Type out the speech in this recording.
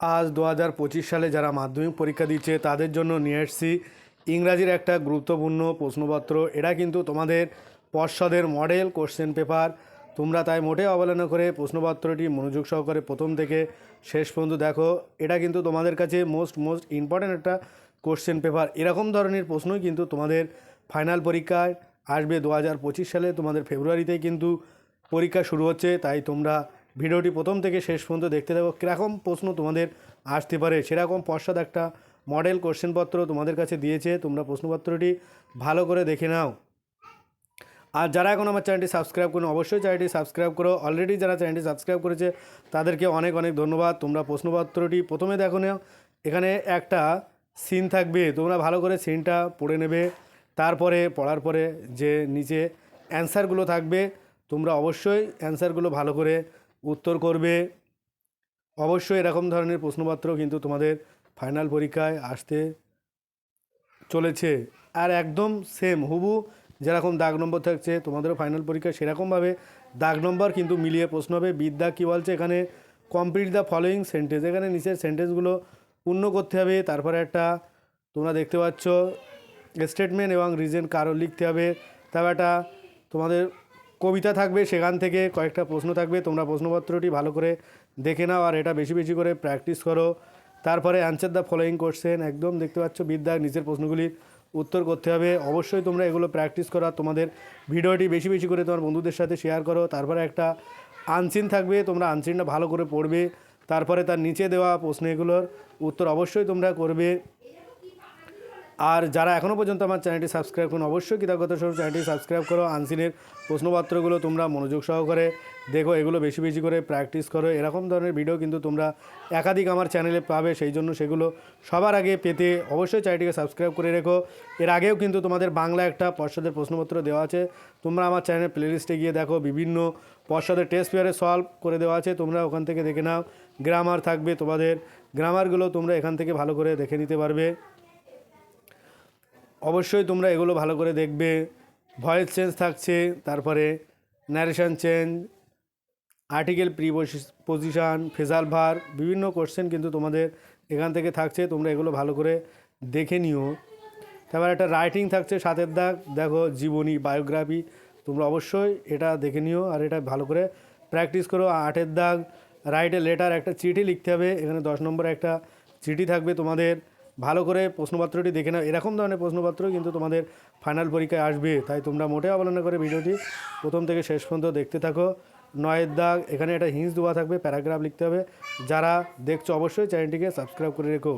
আজ দু হাজার পঁচিশ সালে যারা মাধ্যমিক পরীক্ষা দিচ্ছে, তাদের জন্য নিয়ে এসেছি ইংরাজির একটা গুরুত্বপূর্ণ প্রশ্নপত্র। এটা কিন্তু তোমাদের পর্ষদের মডেল কোশ্চেন পেপার। তোমরা তাই মোটেও অবহেলনা করে প্রশ্নপত্রটি মনোযোগ সহকারে প্রথম থেকে শেষ পর্যন্ত দেখো। এটা কিন্তু তোমাদের কাছে মোস্ট মোস্ট ইম্পর্ট্যান্ট একটা কোশ্চেন পেপার। এরকম ধরনের প্রশ্নই কিন্তু তোমাদের ফাইনাল পরীক্ষায় আসবে। দু হাজার পঁচিশ সালে তোমাদের ফেব্রুয়ারিতেই কিন্তু পরীক্ষা শুরু হচ্ছে, তাই তোমরা ভিডিওটি প্রথম থেকে শেষ পর্যন্ত দেখতে থাকো। কীরকম প্রশ্ন তোমাদের আসতে পারে? সেরকম পশ্চাৎ একটা মডেল কোশ্চেনপত্র তোমাদের কাছে দিয়েছে, তোমরা প্রশ্নপত্রটি ভালো করে দেখে নাও। আর যারা এখন আমার চ্যানেলটি সাবস্ক্রাইব করুন, অবশ্যই চ্যানেলটি সাবস্ক্রাইব করো। অলরেডি যারা চ্যানেলটি সাবস্ক্রাইব করেছে, তাদেরকে অনেক অনেক ধন্যবাদ। তোমরা প্রশ্নপত্রটি প্রথমে দেখো নাও, এখানে একটা সিন থাকবে। তোমরা ভালো করে সিনটা পড়ে নেবে। তারপরে, পড়ার পরে যে নিচে অ্যান্সারগুলো থাকবে, তোমরা অবশ্যই অ্যান্সারগুলো ভালো করে উত্তর করবে। অবশ্যই এরকম ধরনের প্রশ্নপত্র কিন্তু তোমাদের ফাইনাল পরীক্ষায় আসতে চলেছে। আর একদম সেম হুবু যেরকম দাগ নম্বর থাকছে, তোমাদেরও ফাইনাল পরীক্ষায় সেরকমভাবে দাগ নম্বর কিন্তু মিলিয়ে প্রশ্ন হবে। বিদ্যা কী বলছে এখানে? কমপ্লিট দ্য ফলোয়িং সেন্টেন্স এখানে নিচের সেন্টেন্সগুলো পূর্ণ করতে হবে। তারপরে একটা তোমরা দেখতে পাচ্ছ স্টেটমেন্ট এবং রিজন কারণ লিখতে হবে। তারপর একটা তোমাদের কবিতা থাকবে, সেখান থেকে কয়েকটা প্রশ্ন থাকবে। তোমরা প্রশ্নপত্রটি ভালো করে দেখে নাও আর এটা বেশি বেশি করে প্র্যাকটিস করো। তারপরে অ্যান্সার দ্য ফলোয়িং কোশ্চেন একদম দেখতে পাচ্ছ বিদ্যার নিচের প্রশ্নগুলির উত্তর করতে হবে। অবশ্যই তোমরা এগুলো প্র্যাকটিস করো তোমাদের ভিডিওটি বেশি বেশি করে তোমার বন্ধুদের সাথে শেয়ার করো। তারপরে একটা আনসিন থাকবে, তোমরা আনসিনটা ভালো করে পড়বে। তারপরে তার নিচে দেওয়া প্রশ্ন এগুলোর উত্তর অবশ্যই তোমরা করবে। আর যারা এখনও পর্যন্ত আমার চ্যানেলটি সাবস্ক্রাইব করুন, অবশ্যই কৃতজ্ঞতা স্বরূপ চ্যানেলটি সাবস্ক্রাইব করো। আনসিনের প্রশ্নপত্রগুলো তোমরা মনোযোগ সহকারে দেখো, এগুলো বেশি বেশি করে প্র্যাকটিস করো। এরকম ধরনের ভিডিও কিন্তু তোমরা একাধিক আমার চ্যানেলে পাবে, সেই জন্য সেগুলো সবার আগে পেতে অবশ্যই চ্যানেলটিকে সাবস্ক্রাইব করে রেখো। এর আগেও কিন্তু তোমাদের বাংলা একটা পর্ষদের প্রশ্নপত্র দেওয়া আছে। তোমরা আমার চ্যানেলের প্লেলিস্টে গিয়ে দেখো, বিভিন্ন পর্ষদের টেস্ট পেয়ারে সলভ করে দেওয়া আছে। তোমরা ওখান থেকে দেখে নাও গ্রামার থাকবে তোমাদের। গ্রামারগুলো তোমরা এখান থেকে ভালো করে দেখে নিতে পারবে। অবশ্যই তোমরা এগুলো ভালো করে দেখবে। ভয়েস চেঞ্জ থাকছে, তারপরে narration change article preposition phrasal verb বিভিন্ন কোশ্চেন কিন্তু তোমাদের এখান থেকে থাকছে, তোমরা এগুলো ভালো করে দেখে নিও। তারপর একটা রাইটিং থাকছে সাতের দাগ, দেখো জীবনী বায়োগ্রাফি তোমরা অবশ্যই এটা দেখে নিও আর এটা ভালো করে প্র্যাকটিস করো। আটের দাগ রাইটে লেটার একটা চিঠি লিখতে হবে, এখানে দশ নম্বরে একটা চিঠি থাকবে তোমাদের। ভালো করে প্রশ্নপত্রটি দেখে নাও। এরকম ধরনের প্রশ্নপত্র কিন্তু তোমাদের ফাইনাল পরীক্ষায় আসবে। তাই তোমরা মোটে অবলম্বন করে ভিডিওটি প্রথম থেকে শেষ পর্যন্ত দেখতে থাকো। নয়ের দাগ, এখানে একটা হিংস দেওয়া থাকবে, প্যারাগ্রাফ লিখতে হবে। যারা দেখছ অবশ্যই চ্যানেলটিকে সাবস্ক্রাইব করে রেখো।